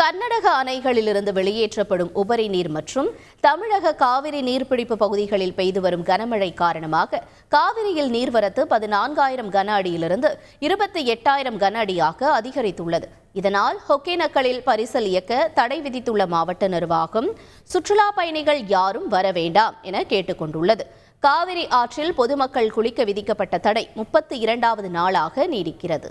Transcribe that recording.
கர்நாடக அணைகளிலிருந்து வெளியேற்றப்படும் உபரி நீர் மற்றும் தமிழக காவிரி நீர்பிடிப்பு பகுதிகளில் பெய்து வரும் கனமழை காரணமாக காவிரியில் நீர்வரத்து பதினான்காயிரம் கன அடியிலிருந்து இருபத்தி எட்டாயிரம் கன அடியாக அதிகரித்துள்ளது. இதனால் ஒகேனக்கலில் பரிசல் இயக்க தடை விதித்துள்ள மாவட்ட நிர்வாகம் சுற்றுலா பயணிகள் யாரும் வர வேண்டாம் என கேட்டுக்கொண்டுள்ளது. காவிரி ஆற்றில் பொதுமக்கள் குளிக்க விதிக்கப்பட்ட தடை முப்பத்தி இரண்டாவது நாளாக நீடிக்கிறது.